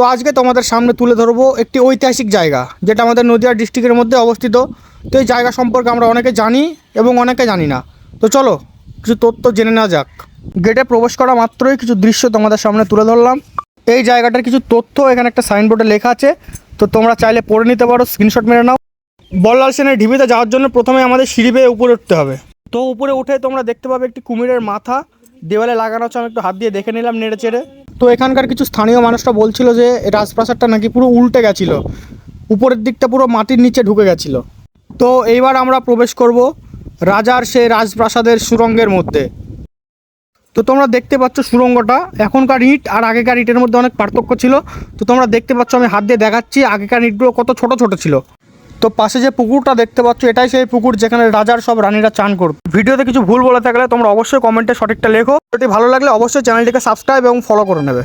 তো আজকে তোমাদের সামনে তুলে ধরবো একটি ঐতিহাসিক জায়গা, যেটা আমাদের নদিয়া ডিস্ট্রিক্টের মধ্যে অবস্থিত। তো এই জায়গা সম্পর্কে আমরা অনেকে জানি এবং অনেকে জানি না। তো চলো, কিছু তথ্য জেনে নেওয়া যাক। গেটে প্রবেশ করা মাত্রই কিছু দৃশ্য তোমাদের সামনে তুলে ধরলাম। এই জায়গাটার কিছু তথ্য এখানে একটা সাইনবোর্ডে লেখা আছে। তো তোমরা চাইলে পড়ে নিতে পারো স্ক্রিনশট মেরে নাও। বল্লাল সেনের ঢিবিতে যাওয়ার জন্য প্রথমে আমাদের সিঁড়ি বেয়ে উপরে উঠতে হবে। তো উপরে উঠে তোমরা দেখতে পাবে একটি কুমিরের মাথা। দেওয়ালে লাগানো আছে, আমি একটু হাত দিয়ে দেখে নিলাম নেড়ে চেড়ে তো এখানকার কিছু স্থানীয় মানুষরা বলছিল যে রাজপ্রাসাদটা নাকি পুরো উল্টে গেছিল। উপরের দিকটা পুরো মাটির নিচে ঢুকে গেছিল। তো এইবার আমরা প্রবেশ করব রাজার সেই রাজপ্রাসাদের সুরঙ্গের মধ্যে। তো তোমরা দেখতে পাচ্ছ সুরঙ্গটা, এখনকার ইট আর আগেকার ইটের মধ্যে অনেক পার্থক্য ছিল। তো তোমরা দেখতে পাচ্ছ আমি হাত দিয়ে দেখাচ্ছি, আগেকার ইটগুলো কত ছোট ছোট ছিল। তো পাশে যে পুকুরটা দেখতে পাচ্ছ, এটাই সেই পুকুর যেখানে রাজার সব রানীরা চান করবে। ভিডিওতে কিছু ভুল বলে থাকলে তোমরা অবশ্যই কমেন্টে সঠিকটা লেখো। যদি ভালো লাগলে অবশ্যই চ্যানেলটিকে সাবস্ক্রাইব এবং ফলো করে নেবে।